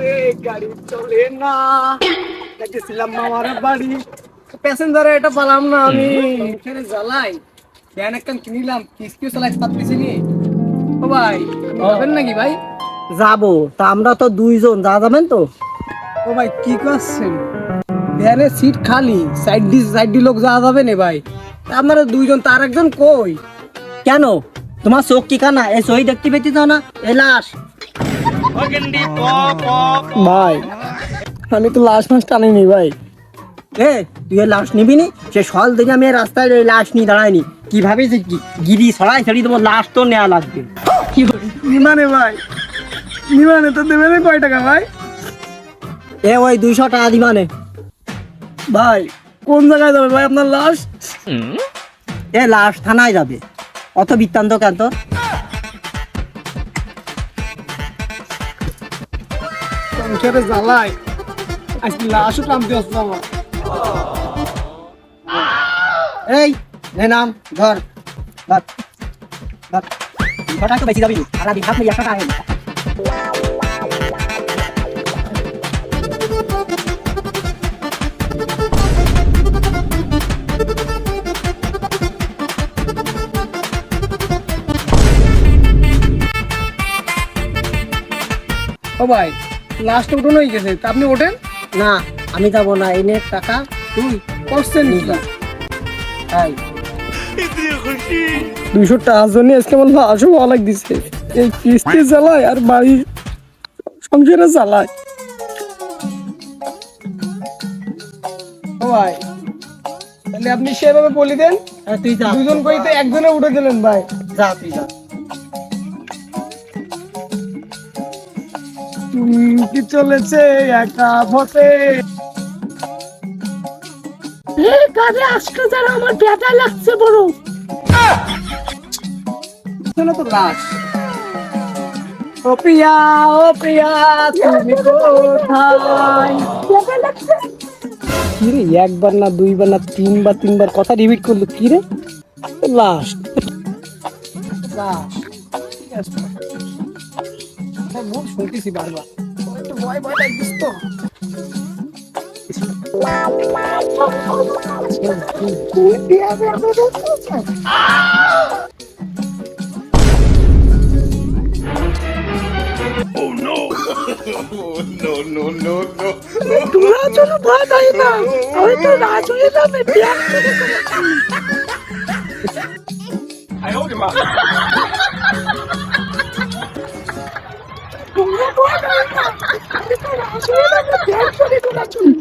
রে গাড়ি চলে না। মামার বাড়ি। প্যাসেঞ্জারে এটা পালাম না আমি। এখানে জ্বালাই। ফ্যান একটা কিনিলাম কিস্তিও চালাই পাচ্ছি নি। ও ভাই যাবেন নাকি ভাই? যাব। তা আমরা তো দুইজন যা যাবেন তো। ও ভাই কি করছেন? ভ্যানের সিট খালি সাইড ডি সাইড ডি লোক যাওয়া যাবে না ভাই। আপনারা দুইজন তার একজন কই? কেন? তোমার চোখ কি কানা? এই সহি দেখতে পেতে না। এ লাশ। ভাই আমি তো লাস্ট মাস টানিনি ভাই। এ তুই লাশ নিবি নি? সে সল দেখে আমি রাস্তায় এই লাশ নিয়ে দাঁড়াইনি কীভাবে যে গিরি ছড়াই ছড়ি তোমার লাশ তো নেওয়া লাগবে। কি নিমানে ভাই নিমানে তো দেবেন কয় টাকা ভাই? এ ওই দুইশো টাকা দিবানে ভাই কোন জায়গায় যাবে ভাই আপনার লাশ? এ লাশ থানায় যাবে। অত বৃত্তান্ত কেন তোর? সংসারে জ্বালাই। আজ লাশও টানতে আসছে আমার এই, নে নাম, ধর। ধর। ধর। ছটা তো বেশি যাবি সারা দিন হাত একশো টাকা এনে। লাস্ট উঠোন হয়ে গেছে। তা আপনি ওঠেন? না আমি যাব না এনে টাকা। তুই করছেন তাই। দুইশো টাকার জন্য আজকে আমার লাশও ভালো লাগ দিছে এই কিস্তি জ্বালায় আর বাড়ি সংসারে জ্বালায়। ভাই তাহলে আপনি সেভাবে বলি দেন। হ্যাঁ, তুই যা। দুজন একজনে উঠে দিলেন ভাই। যা তুই যা। তুমি কি চলেছে একা পথে কাজে আজকে যারা আমার ব্যথা লাগছে বড়। শোনো তো লাশ ও প্রিয়া ও প্রিয়া তুমি কোথায়? ব্যথা লাগছে? কি রে একবার না দুইবার না তিনবার তিনবার কথা রিপিট করল কি রে লাশ হ্যাঁ, বহুত শুনতেছি বারবার। একটু ভয় ভয় লাগছিস তো। তোরা চলো ভয় পাই না আমি তো রাজ হয়ে যাবে ব্যাগ করে করে তোমরা ভয় পাই না আমি তো রাজ হয়ে যাবে ব্যাগ করে করে চলি